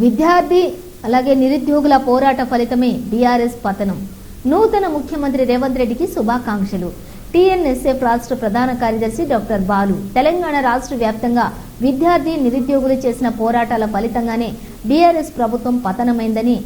విద్యార్థి అలాగే నిరుద్యోగుల పోరాట ఫలితమే బీఆర్ఎస్ పతనం. నూతన ముఖ్యమంత్రి రేవంత్ రెడ్డికి శుభాకాంక్షలు. టీఎన్ఎస్ఎఫ్ రాష్ట్ర ప్రధాన కార్యదర్శి డాక్టర్ బాలు. తెలంగాణ రాష్ట్ర వ్యాప్తంగా విద్యార్థి నిరుద్యోగులు చేసిన పోరాటాల ఫలితంగానే బీఆర్ఎస్ ప్రభుత్వం పతనమైందని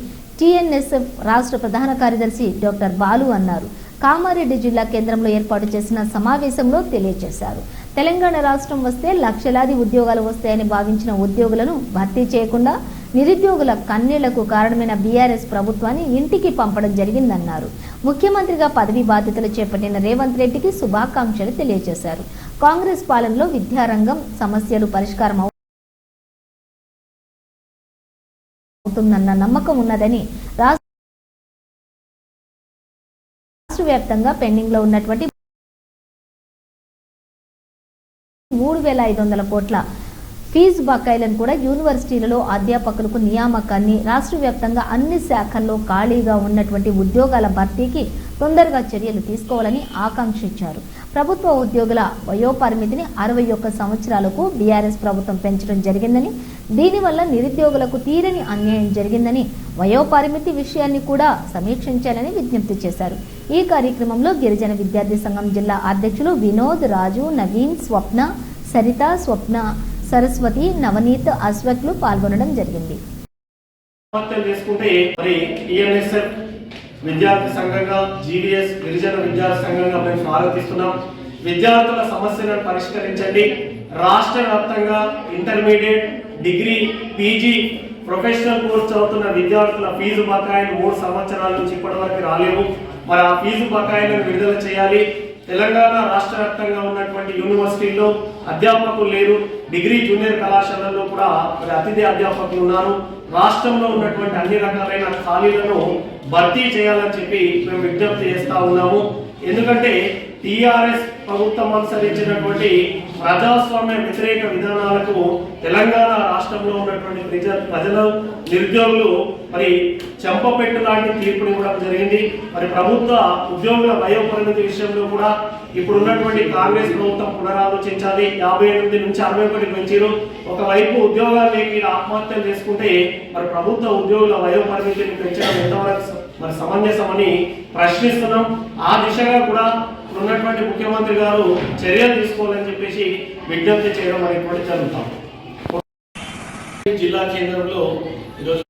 టీఎన్ఎస్ఎఫ్ రాష్ట్ర ప్రధాన కార్యదర్శి డాక్టర్ బాలు అన్నారు. కామారెడ్డి జిల్లా కేంద్రంలో ఏర్పాటు చేసిన సమావేశంలో తెలియజేశారు. తెలంగాణ రాష్ట్రం వస్తే లక్షలాది ఉద్యోగాలు వస్తాయని భావించిన ఉద్యోగులను భర్తీ చేయకుండా నిరుద్యోగుల కన్నీళ్ళకు కారణమైన బీఆర్ఎస్ ప్రభుత్వాన్ని ఇంటికి పంపడం జరిగిందన్నారు. ముఖ్యమంత్రిగా పదవి బాధ్యతలు చేపట్టిన రేవంత్ రెడ్డికి శుభాకాంక్షలు తెలియజేశారు. కాంగ్రెస్ పాలనలో విద్యారంగం సమస్యలు పరిష్కారం అవుతుందన్న నమ్మకం ఉన్నదని రాష్ట్ర రాష్ట్ర వ్యాప్తంగా పెండింగ్లో ఉన్నటువంటి మూడు వేల ఐదు వందల కోట్ల ఫీజు బకాయిలను కూడా యూనివర్సిటీలలో అధ్యాపకులకు నియామకాన్ని రాష్ట్ర వ్యాప్తంగా అన్ని శాఖల్లో ఖాళీగా ఉన్నటువంటి ఉద్యోగాల భర్తీకి తొందరగా చర్యలు తీసుకోవాలని ఆకాంక్షించారు. ప్రభుత్వ ఉద్యోగుల వయోపరిమితిని అరవై ఒక్క సంవత్సరాలకు బీఆర్ఎస్ ప్రభుత్వం పెంచడం జరిగిందని దీనివల్ల నిరుద్యోగులకు తీరని అన్యాయం జరిగిందని వయోపరిమితి విషయాన్ని కూడా సమీక్షించాలని విజ్ఞప్తి చేశారు. ఈ కార్యక్రమంలో గిరిజన విద్యార్థి సంఘం జిల్లా అధ్యక్షులు వినోద్ రాజు నవీన్ స్వప్న సరిత స్వప్న సరస్వతి నవనీత్ అశ్వత్లు పాల్గొనడం జరిగింది. విద్యార్థి సంఘంగా జీడిఎస్ గిరిజన విద్యార్థి సంఘంగా మేము స్వాగతిస్తున్నాం. విద్యార్థుల సమస్యలను పరిష్కరించండి. రాష్ట్ర వ్యాప్తంగా intermediate degree PG professional course చదువుతున్న విద్యార్థుల ఫీజు బకాయిలు మూడు సంవత్సరాల నుంచి ఇప్పటివరకు రాలేవు. మరి ఆ ఫీజు బకాయిలను విడుదల చేయాలి. తెలంగాణ రాష్ట్ర వ్యాప్తంగా ఉన్నటువంటి యూనివర్సిటీల్లో అధ్యాపకులు లేరు. డిగ్రీ జూనియర్ కళాశాలల్లో కూడా మరి అతిథి అధ్యాపకులు ఉన్నారు. రాష్ట్రంలో ఉన్నటువంటి అన్ని రకాలైన ఖాళీలను భర్తీ చేయాలని చెప్పి మేము విజ్ఞప్తి చేస్తా ఉన్నాము. ఎందుకంటే టిఆర్ఎస్ ప్రభుత్వం అనుసరించినటువంటి ప్రజాస్వామ్య వ్యతిరేక విధానాలకు తెలంగాణ రాష్ట్రంలో ఉన్నటువంటి ప్రజ ప్రజలు నిరుద్యోగులు మరి చెంపపెట్టు లాంటి తీర్పుని ఇవ్వడం జరిగింది. మరి ప్రభుత్వ ఉద్యోగుల వయోపరిమితి విషయంలో కూడా ఇప్పుడు ఉన్నటువంటి కాంగ్రెస్ ప్రభుత్వం పునరాలోచించాలి. యాభై ఎనిమిది నుంచి అరవై ఒకటి పెంచారు ఒకవైపు ఉద్యోగాలు లేక ఆత్మహత్యలు చేసుకుంటే మరి ప్రభుత్వ ఉద్యోగుల వయోపరిమితిని పెంచడం ఎంతవరకు మరి సమంజసమని ప్రశ్నిస్తున్నాం. ఆ దిశగా కూడా ఉన్నటువంటి ముఖ్యమంత్రి గారు చర్యలు తీసుకోవాలని చెప్పేసి విజ్ఞప్తి చేయడం అనేటువంటి జరుగుతాం. జిల్లా కేంద్రంలో ఈరోజు